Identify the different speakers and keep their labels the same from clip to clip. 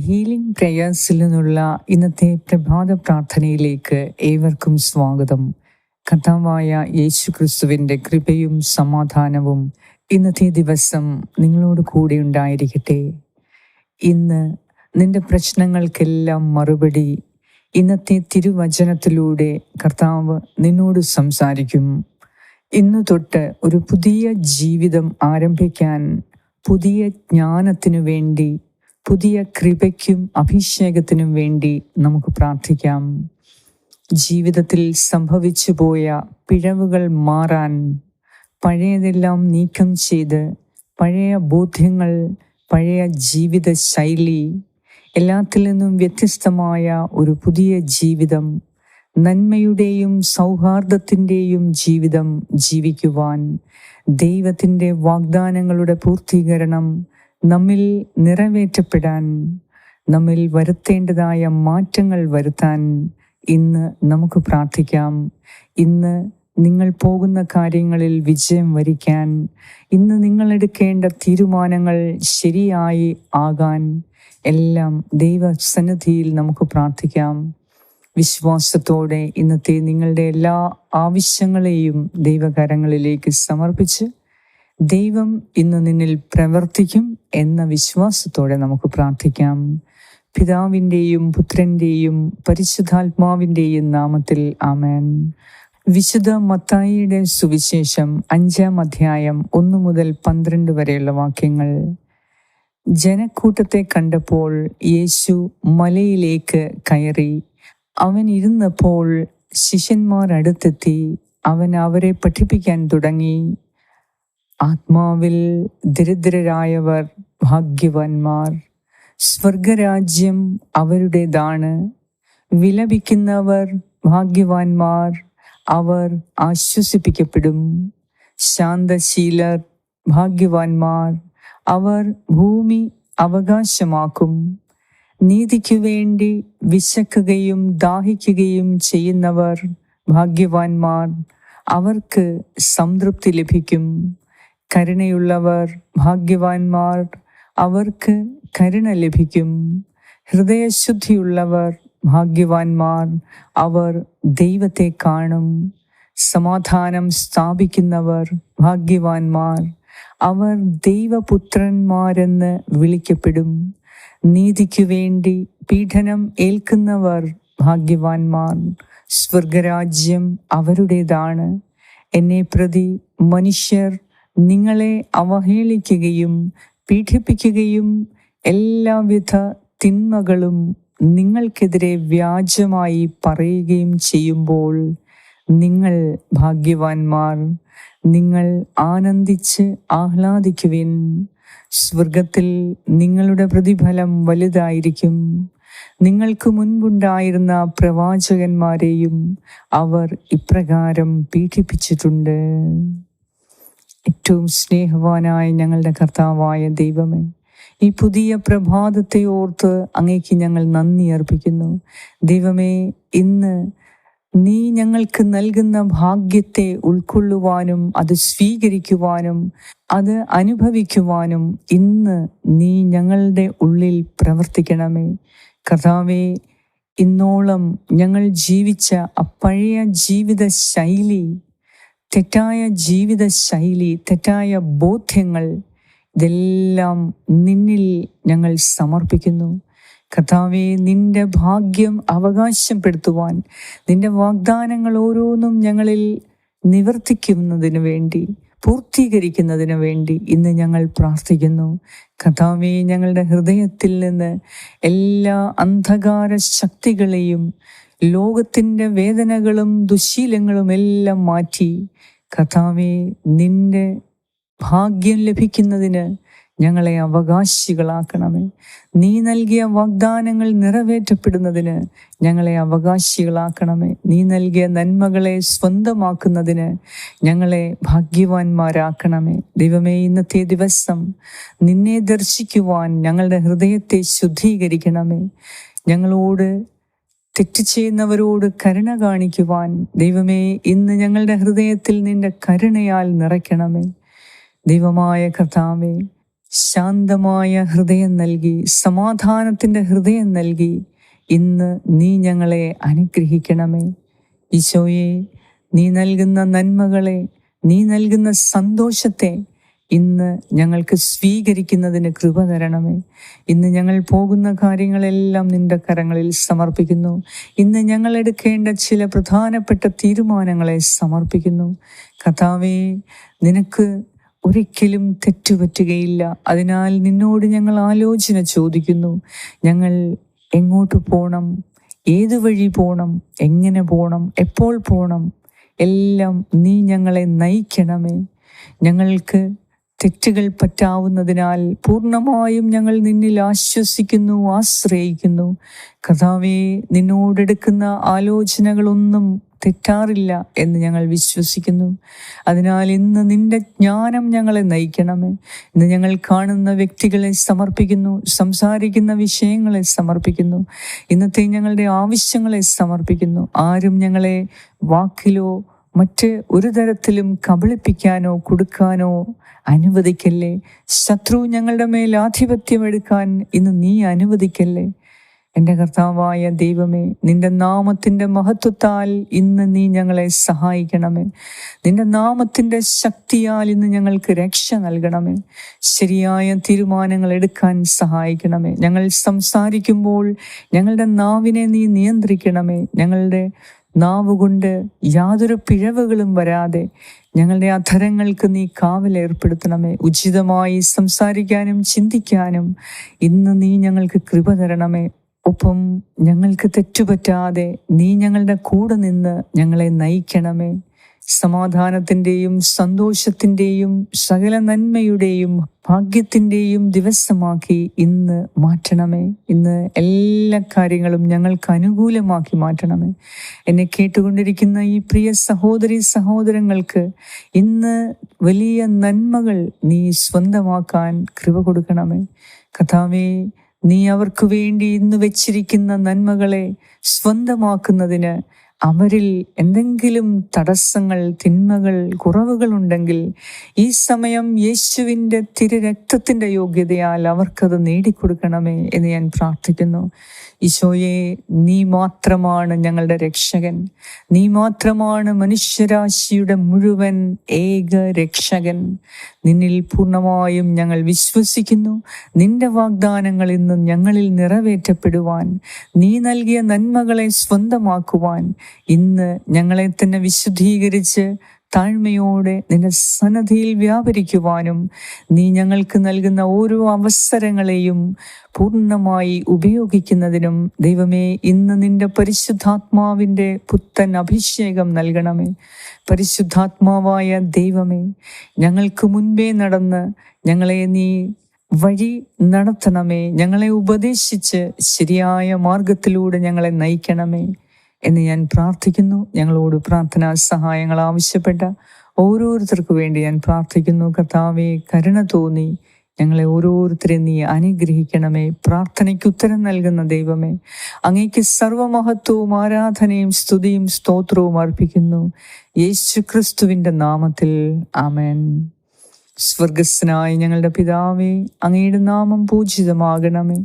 Speaker 1: Healing പ്രേയേഴ്സിൽ നിന്നുള്ള ഇന്നത്തെ പ്രഭാത പ്രാർത്ഥനയിലേക്ക് ഏവർക്കും സ്വാഗതം. കഥാവായ യേശു ക്രിസ്തുവിന്റെ കൃപയും സമാധാനവും ഇന്നത്തെ ദിവസം നിങ്ങളോട് കൂടെ ഉണ്ടായിരിക്കട്ടെ. ഇന്ന് നിന്റെ പ്രശ്നങ്ങൾക്കെല്ലാം മറുപടി ഇന്നത്തെ തിരുവചനത്തിലൂടെ കർത്താവ് നിന്നോട് സംസാരിക്കും. ഇന്ന് തൊട്ട് ഒരു പുതിയ ജീവിതം ആരംഭിക്കാൻ പുതിയ ജ്ഞാനത്തിനു വേണ്ടി പുതിയ കൃപയ്ക്കും അഭിഷേകത്തിനും വേണ്ടി നമുക്ക് പ്രാർത്ഥിക്കാം. ജീവിതത്തിൽ സംഭവിച്ചു പോയ പിഴവുകൾ മാറാൻ പഴയതെല്ലാം നീക്കം ചെയ്ത് പഴയ ബോധ്യങ്ങൾ പഴയ ജീവിത ശൈലി എല്ലാത്തിൽ നിന്നും വ്യത്യസ്തമായ ഒരു പുതിയ ജീവിതം നന്മയുടെയും സൗഹാർദ്ദത്തിന്റെയും ജീവിതം ജീവിക്കുവാൻ ദൈവത്തിന്റെ വാഗ്ദാനങ്ങളുടെ പൂർത്തീകരണം നമ്മിൽ നിറവേറ്റപ്പെടാൻ നമ്മിൽ വരുത്തേണ്ടതായ മാറ്റങ്ങൾ വരുത്താൻ ഇന്ന് നമുക്ക് പ്രാർത്ഥിക്കാം. ഇന്ന് നിങ്ങൾ പോകുന്ന കാര്യങ്ങളിൽ വിജയം വരിക്കാൻ ഇന്ന് നിങ്ങൾ എടുക്കേണ്ട തീരുമാനങ്ങൾ ശരിയായി ആകാൻ എല്ലാം ദൈവസന്നിധിയിൽ നമുക്ക് പ്രാർത്ഥിക്കാം. വിശ്വാസത്തോടെ ഇന്നത്തെ നിങ്ങളുടെ എല്ലാ ആവശ്യങ്ങളെയും ദൈവകരങ്ങളിലേക്ക് സമർപ്പിച്ച് ദൈവം ഇന്ന് നിന്നിൽ പ്രവർത്തിക്കും എന്ന വിശ്വാസത്തോടെ നമുക്ക് പ്രാർത്ഥിക്കാം. പിതാവിന്റെയും പുത്രന്റെയും പരിശുദ്ധാത്മാവിന്റെയും നാമത്തിൽ ആമേൻ. വിശുദ്ധ മത്തായിയുടെ സുവിശേഷം അഞ്ചാം അധ്യായം ഒന്നു മുതൽ പന്ത്രണ്ട് വരെയുള്ള വാക്യങ്ങൾ. ജനക്കൂട്ടത്തെ കണ്ടപ്പോൾ യേശു മലയിലേക്ക് കയറി. അവൻ ഇരുന്നപ്പോൾ ശിഷ്യന്മാർ അടുത്തെത്തി അവൻ അവരെ പഠിപ്പിക്കാൻ തുടങ്ങി. ആത്മാവിൽ ദരിദ്രരായവർ ഭാഗ്യവാന്മാർ സ്വർഗരാജ്യം അവരുടേതാണ്. വിലപിക്കുന്നവർ ഭാഗ്യവാന്മാർ അവർ ആശ്വസിപ്പിക്കപ്പെടും. ശാന്തശീലർ ഭാഗ്യവാന്മാർ അവർ ഭൂമി അവകാശമാക്കും. നീതിക്കു വേണ്ടി വിശക്കുകയും ദാഹിക്കുകയും ചെയ്യുന്നവർ ഭാഗ്യവാന്മാർ അവർക്ക് സംതൃപ്തി ലഭിക്കും. കരുണയുള്ളവർ ഭാഗ്യവാന്മാർ അവർക്ക് കരുണ ലഭിക്കും. ഹൃദയശുദ്ധിയുള്ളവർ ഭാഗ്യവാന്മാർ അവർ ദൈവത്തെ കാണും. സമാധാനം സ്ഥാപിക്കുന്നവർ ഭാഗ്യവാന്മാർ അവർ ദൈവപുത്രന്മാരെന്ന് വിളിക്കപ്പെടും. നീതിക്കു വേണ്ടി പീഡനം ഏൽക്കുന്നവർ ഭാഗ്യവാന്മാർ സ്വർഗരാജ്യം അവരുടേതാണ്. എന്നെ പ്രതി മനുഷ്യർ നിങ്ങളെ അവഹേളിക്കുകയും പീഡിപ്പിക്കുകയും എല്ലാവിധ തിന്മകളും നിങ്ങൾക്കെതിരെ വ്യാജമായി പറയുകയും ചെയ്യുമ്പോൾ നിങ്ങൾ ഭാഗ്യവാന്മാർ. നിങ്ങൾ ആനന്ദിച്ച് ആഹ്ലാദിക്കുവിൻ. സ്വർഗത്തിൽ നിങ്ങളുടെ പ്രതിഫലം വലുതായിരിക്കും. നിങ്ങൾക്ക് മുൻപുണ്ടായിരുന്ന പ്രവാചകന്മാരെയും അവർ ഇപ്രകാരം പീഡിപ്പിച്ചിട്ടുണ്ട്. ഏറ്റവും സ്നേഹവാനായ ഞങ്ങളുടെ കർത്താവായ ദൈവമേ ഈ പുതിയ പ്രഭാതത്തെ ഓർത്ത് അങ്ങേക്ക് ഞങ്ങൾ നന്ദി അർപ്പിക്കുന്നു. ദൈവമേ ഇന്ന് നീ ഞങ്ങൾക്ക് നൽകുന്ന ഭാഗ്യത്തെ ഉൾക്കൊള്ളുവാനും അത് സ്വീകരിക്കുവാനും അത് അനുഭവിക്കുവാനും ഇന്ന് നീ ഞങ്ങളുടെ ഉള്ളിൽ പ്രവർത്തിക്കണമേ. കർത്താവേ ഇന്നോളം ഞങ്ങൾ ജീവിച്ച ആ പഴയ ജീവിത ശൈലി തെറ്റായ ജീവിത ശൈലി തെറ്റായ ബോധ്യങ്ങൾ ഇതെല്ലാം നിന്നിൽ ഞങ്ങൾ സമർപ്പിക്കുന്നു. കർത്താവെ നിന്റെ ഭാഗ്യം അവകാശപ്പെടുത്തുവാൻ നിന്റെ വാഗ്ദാനങ്ങൾ ഓരോന്നും ഞങ്ങളിൽ നിവർത്തിക്കുന്നതിന് വേണ്ടി പൂർത്തീകരിക്കുന്നതിന് വേണ്ടി ഇന്ന് ഞങ്ങൾ പ്രാർത്ഥിക്കുന്നു. കഥാവെ ഞങ്ങളുടെ ഹൃദയത്തിൽ നിന്ന് എല്ലാ അന്ധകാര ശക്തികളെയും ലോകത്തിന്റെ വേദനകളും ദുശീലങ്ങളും എല്ലാം മാറ്റി കഥാവെ നിന്റെ ഭാഗ്യം ലഭിക്കുന്നതിന് ഞങ്ങളെ അവകാശികളാക്കണമേ. നീ നൽകിയ വാഗ്ദാനങ്ങൾ നിറവേറ്റപ്പെടുന്നതിന് ഞങ്ങളെ അവകാശികളാക്കണമേ. നീ നൽകിയ നന്മകളെ സ്വന്തമാക്കുന്നതിന് ഞങ്ങളെ ഭാഗ്യവാന്മാരാക്കണമേ. ദൈവമേ ഇന്നത്തെ ദിവസം നിന്നെ ദർശിക്കുവാൻ ഞങ്ങളുടെ ഹൃദയത്തെ ശുദ്ധീകരിക്കണമേ. ഞങ്ങളോട് തെറ്റ് ചെയ്യുന്നവരോട് കരുണ കാണിക്കുവാൻ ദൈവമേ ഇന്ന് ഞങ്ങളുടെ ഹൃദയത്തിൽ നിന്റെ കരുണയാൽ നിറയ്ക്കണമേ. ദൈവമായ കർത്താവേ ശാന്തമായ ഹൃദയം നൽകി സമാധാനത്തിന്റെ ഹൃദയം നൽകി ഇന്ന് നീ ഞങ്ങളെ അനുഗ്രഹിക്കണമേ. ഈശോയെ നീ നൽകുന്ന നന്മകളെ നീ നൽകുന്ന സന്തോഷത്തെ ഇന്ന് ഞങ്ങൾക്ക് സ്വീകരിക്കുന്നതിന് കൃപ തരണമേ. ഇന്ന് ഞങ്ങൾ പോകുന്ന കാര്യങ്ങളെല്ലാം നിന്റെ കരങ്ങളിൽ സമർപ്പിക്കുന്നു. ഇന്ന് ഞങ്ങൾ എടുക്കേണ്ട ചില പ്രധാനപ്പെട്ട തീരുമാനങ്ങളെ സമർപ്പിക്കുന്നു. കഥാവേ നിനക്ക് ഒരിക്കലും തെറ്റുപറ്റുകയില്ല അതിനാൽ നിന്നോട് ഞങ്ങൾ ആലോചന ചോദിക്കുന്നു. ഞങ്ങൾ എങ്ങോട്ട് പോകണം ഏത് വഴി പോകണം എങ്ങനെ പോകണം എപ്പോൾ പോകണം എല്ലാം നീ ഞങ്ങളെ നയിക്കണമേ. ഞങ്ങൾക്ക് തെറ്റുകൾ പറ്റാവുന്നതിനാൽ പൂർണമായും ഞങ്ങൾ നിന്നിൽ ആശ്വസിക്കുന്നു ആശ്രയിക്കുന്നു. കഥാവെ നിന്നോടെടുക്കുന്ന ആലോചനകളൊന്നും തെറ്റാറില്ല എന്ന് ഞങ്ങൾ വിശ്വസിക്കുന്നു. അതിനാൽ ഇന്ന് നിന്റെ ജ്ഞാനം ഞങ്ങളെ നയിക്കണമേ. ഇന്ന് ഞങ്ങൾ കാണുന്ന വ്യക്തികളെ സമർപ്പിക്കുന്നു സംസാരിക്കുന്ന വിഷയങ്ങളെ സമർപ്പിക്കുന്നു. ഇന്നത്തെ ഞങ്ങളുടെ ആവശ്യങ്ങളെ സമർപ്പിക്കുന്നു. ആരും ഞങ്ങളെ വാക്കിലോ മറ്റ് ഒരു തരത്തിലും കബളിപ്പിക്കാനോ കൊടുക്കാനോ അനുവദിക്കല്ലേ? ശത്രു ഞങ്ങളുടെ മേൽ ആധിപത്യം എടുക്കാൻ ഇന്ന് നീ അനുവദിക്കല്ലേ? എന്റെ കർത്താവായ ദൈവമേ നിന്റെ നാമത്തിന്റെ മഹത്വത്താൽ ഇന്ന് നീ ഞങ്ങളെ സഹായിക്കണമേ. നിന്റെ നാമത്തിന്റെ ശക്തിയാൽ ഇന്ന് ഞങ്ങൾക്ക് രക്ഷ നൽകണമേ. ശരിയായ തീരുമാനങ്ങൾ എടുക്കാൻ സഹായിക്കണമേ. ഞങ്ങൾ സംസാരിക്കുമ്പോൾ ഞങ്ങളുടെ നാവിനെ നീ നിയന്ത്രിക്കണമേ. ഞങ്ങളുടെ നാവ് കൊണ്ട് യാതൊരു പിഴവുകളും വരാതെ ഞങ്ങളുടെ അധരങ്ങൾക്ക് നീ കാവലേർപ്പെടുത്തണമേ ഉചിതമായി സംസാരിക്കാനും ചിന്തിക്കാനും ഇന്ന് നീ ഞങ്ങൾക്ക് കൃപ തരണമേ. ഒപ്പം ഞങ്ങൾക്ക് തെറ്റുപറ്റാതെ നീ ഞങ്ങളുടെ കൂടെ നിന്ന് ഞങ്ങളെ നയിക്കണമേ. സമാധാനത്തിന്റെയും സന്തോഷത്തിന്റെയും സകല നന്മയുടെയും ഭാഗ്യത്തിന്റെയും ദിവസമാക്കി ഇന്ന് മാറ്റണമേ. ഇന്ന് എല്ലാ കാര്യങ്ങളും ഞങ്ങൾക്ക് അനുകൂലമാക്കി മാറ്റണമേ. എന്നെ കേട്ടുകൊണ്ടിരിക്കുന്ന ഈ പ്രിയ സഹോദരി സഹോദരങ്ങൾക്ക് ഇന്ന് വലിയ നന്മകൾ നീ സ്വന്തമാക്കാൻ കൃപ കൊടുക്കണമേ. കഥാവേ നീ അവർക്ക് വേണ്ടി ഇന്ന് വെച്ചിരിക്കുന്ന നന്മകളെ സ്വന്തമാക്കുന്നതിന് അവരിൽ എന്തെങ്കിലും തടസ്സങ്ങൾ തിന്മകൾ കുറവുകൾ ഉണ്ടെങ്കിൽ ഈ സമയം യേശുവിന്റെ തിരുരക്തത്തിന്റെ യോഗ്യതയാൽ അവർക്കത് നേടിക്കൊടുക്കണമേ എന്ന് ഞാൻ പ്രാർത്ഥിക്കുന്നു. ഈശോയെ നീ മാത്രമാണ് ഞങ്ങളുടെ രക്ഷകൻ. നീ മാത്രമാണ് മനുഷ്യരാശിയുടെ മുഴുവൻ ഏക രക്ഷകൻ. നിന്നിൽ പൂർണമായും ഞങ്ങൾ വിശ്വസിക്കുന്നു. നിന്റെ വാഗ്ദാനങ്ങൾ ഇന്ന് ഞങ്ങളിൽ നിറവേറ്റപ്പെടുവാൻ. നീ നൽകിയ നന്മകളെ സ്വന്തമാക്കുവാൻ. ഇന്ന് ഞങ്ങളെ തന്നെ വിശുദ്ധീകരിച്ച് താഴ്മയോടെ നിന്റെ സന്നദ്ധിയിൽ വ്യാപരിക്കുവാനും നീ ഞങ്ങൾക്ക് നൽകുന്ന ഓരോ അവസരങ്ങളെയും പൂർണമായി ഉപയോഗിക്കുന്നതിനും ദൈവമേ ഇന്ന് നിന്റെ പരിശുദ്ധാത്മാവിന്റെ പുത്തൻ അഭിഷേകം നൽകണമേ. പരിശുദ്ധാത്മാവായ ദൈവമേ ഞങ്ങൾക്ക് മുൻപേ നടന്ന് ഞങ്ങളെ നീ വഴി നടത്തണമേ. ഞങ്ങളെ ഉപദേശിച്ച് ശരിയായ മാർഗത്തിലൂടെ ഞങ്ങളെ നയിക്കണമേ. എന്ന് ഞാൻ പ്രാർത്ഥിക്കുന്നു. ഞങ്ങളോട് പ്രാർത്ഥനാ സഹായങ്ങൾ ആവശ്യപ്പെട്ട ഓരോരുത്തർക്കു വേണ്ടി ഞാൻ പ്രാർത്ഥിക്കുന്നു. കർത്താവെ കരുണ തോന്നി. ഞങ്ങളെ ഓരോരുത്തരെ നീ അനുഗ്രഹിക്കണമേ. പ്രാർത്ഥനയ്ക്ക് ഉത്തരം നൽകുന്ന ദൈവമേ അങ്ങേക്ക് സർവമഹത്വവും ആരാധനയും സ്തുതിയും സ്തോത്രവും അർപ്പിക്കുന്നു. യേശു ക്രിസ്തുവിന്റെ നാമത്തിൽ ആമേൻ. സ്വർഗസ്നായ ഞങ്ങളുടെ പിതാവേ അങ്ങയുടെ നാമം പൂജിതമാകണമേ.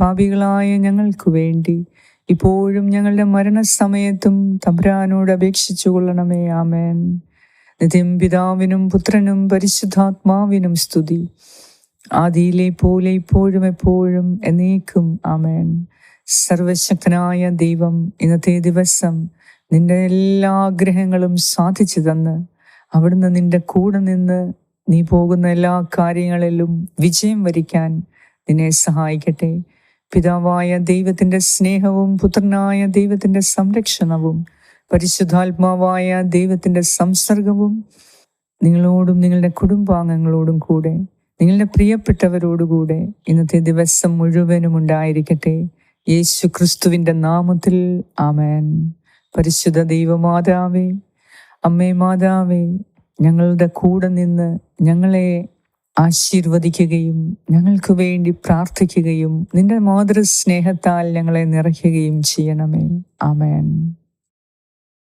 Speaker 1: പാപികളായ ഞങ്ങൾക്ക് വേണ്ടി. ഇപ്പോഴും ഞങ്ങളുടെ മരണസമയത്തും തമ്പുരാനോട് അപേക്ഷിച്ചു കൊള്ളണമേ. ആമേൻ. നിത്യം പിതാവിനും പുത്രനും പരിശുദ്ധാത്മാവിനും സ്തുതി. ആദിയിലെ പോലെ ഇപ്പോഴും എപ്പോഴും എന്നേക്കും. ആമേൻ. സർവശക്തനായ ദൈവം ഇന്നത്തെ ദിവസം നിന്റെ എല്ലാ ആഗ്രഹങ്ങളും സാധിച്ചു തന്ന്. അവിടുന്ന് നിന്റെ കൂടെ നിന്ന് നീ പോകുന്ന എല്ലാ കാര്യങ്ങളിലും വിജയം വരിക്കാൻ നിന്നെ സഹായിക്കട്ടെ. പിതാവായ ദൈവത്തിന്റെ സ്നേഹവും പുത്രനായ ദൈവത്തിന്റെ സംരക്ഷണവും പരിശുദ്ധാത്മാവായ ദൈവത്തിന്റെ സംസർഗവും നിങ്ങളോടും നിങ്ങളുടെ കുടുംബാംഗങ്ങളോടും കൂടെ നിങ്ങളുടെ പ്രിയപ്പെട്ടവരോടുകൂടെ ഇന്നത്തെ ദിവസം മുഴുവനും ഉണ്ടായിരിക്കട്ടെ. യേശു ക്രിസ്തുവിന്റെ നാമത്തിൽ ആമേൻ. പരിശുദ്ധ ദൈവമാതാവേ അമ്മേ മാതാവേ ഞങ്ങളുടെ കൂടെ നിന്ന് ഞങ്ങളെ ആശീർവദിക്കുകയും ഞങ്ങൾക്ക് വേണ്ടി പ്രാർത്ഥിക്കുകയും നിന്റെ മാതൃസ്നേഹത്താൽ ഞങ്ങളെ നിറയ്ക്കുകയും ചെയ്യണമേ. ആമേൻ.